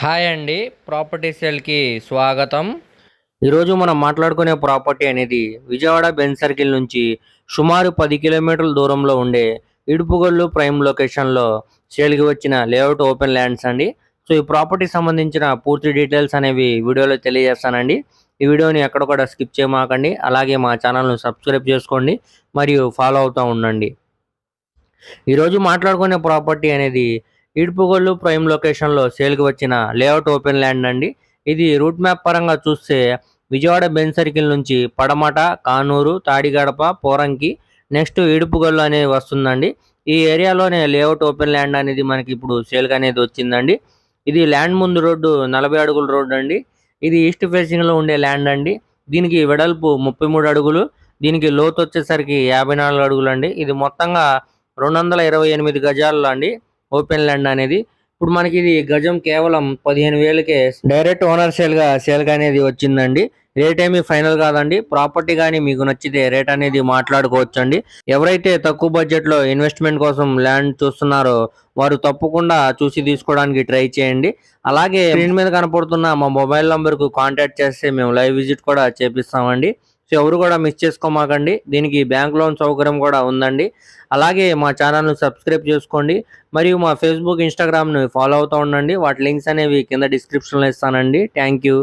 Hi అండి property సేల్కి స్వాగతం. ఈరోజు మనం మాట్లాడుకునే ప్రాపర్టీ అనేది విజయవాడ బెన్ సర్కిల్ నుంచి సుమారు పది కిలోమీటర్ల దూరంలో ఉండే ఇడుపుగొల్లు ప్రైమ్ లొకేషన్లో సేల్కి వచ్చిన లేఅవుట్ ఓపెన్ ల్యాండ్స్ అండి. సో ఈ ప్రాపర్టీ సంబంధించిన పూర్తి డీటెయిల్స్ అనేవి వీడియోలో తెలియజేస్తానండి. ఈ వీడియోని ఎక్కడ కూడా స్కిప్ చేయమాకండి. అలాగే మా ఛానల్ను సబ్స్క్రైబ్ చేసుకోండి మరియు ఫాలో అవుతూ ఉండండి. ఈరోజు మాట్లాడుకునే ప్రాపర్టీ అనేది ఇడుపుగొల్లు ప్రైమ్ లొకేషన్లో సేల్కి వచ్చిన లేఅవుట్ ఓపెన్ ల్యాండ్ అండి. ఇది రూట్ మ్యాప్ పరంగా చూస్తే విజయవాడ బెన్ సర్కిల్ నుంచి పడమట కానూరు తాడిగడప పోరంకి నెక్స్ట్ ఇడుపుగొల్లు అనేది వస్తుందండి. ఈ ఏరియాలోనే లేఅవుట్ ఓపెన్ ల్యాండ్ అనేది మనకి ఇప్పుడు సేల్కి అనేది వచ్చిందండి. ఇది ల్యాండ్ ముందు రోడ్డు నలభై అడుగుల రోడ్డు అండి. ఇది ఈస్ట్ ఫేసింగ్లో ఉండే ల్యాండ్ అండి. దీనికి వెడల్పు ముప్పై మూడు అడుగులు దీనికి లోతు వచ్చేసరికి యాభై నాలుగు అడుగులు అండి ఇది మొత్తంగా రెండు వందల ఇరవై ఎనిమిది గజాలు అండి. ఓపెన్ ల్యాండ్ అనేది. ఇప్పుడు మనకి ఇది గజం కేవలం పదిహేను వేలకే డైరెక్ట్ ఓనర్ సేల్గా సేల్ అనేది వచ్చిందండి. రేట్ ఏమి ఫైనల్ కాదండి. ప్రాపర్టీ కానీ మీకు నచ్చితే రేట్ అనేది మాట్లాడుకోవచ్చండి. ఎవరైతే తక్కువ బడ్జెట్లో ఇన్వెస్ట్మెంట్ కోసం ల్యాండ్ చూస్తున్నారో వారు తప్పకుండా చూసి తీసుకోవడానికి ట్రై చేయండి. అలాగే స్క్రీన్ మీద కనపడుతున్న మా మొబైల్ నెంబర్కు కాంటాక్ట్ చేస్తే మేము లైవ్ విజిట్ కూడా చేపిస్తామండి. సో ఎవరు కూడా మిస్ చేసుకోమాకండి. దీనికి బ్యాంక్ లోన్ సౌకర్యం కూడా ఉందండి. అలాగే మా ఛానల్ను సబ్స్క్రైబ్ చేసుకోండి. మరియు మా ఫేస్బుక్ ఇన్స్టాగ్రామ్ను ఫాలో అవుతూ ఉండండి. వాటి లింక్స్ అనేవి కింద డిస్క్రిప్షన్లో ఇస్తానండి. Thank you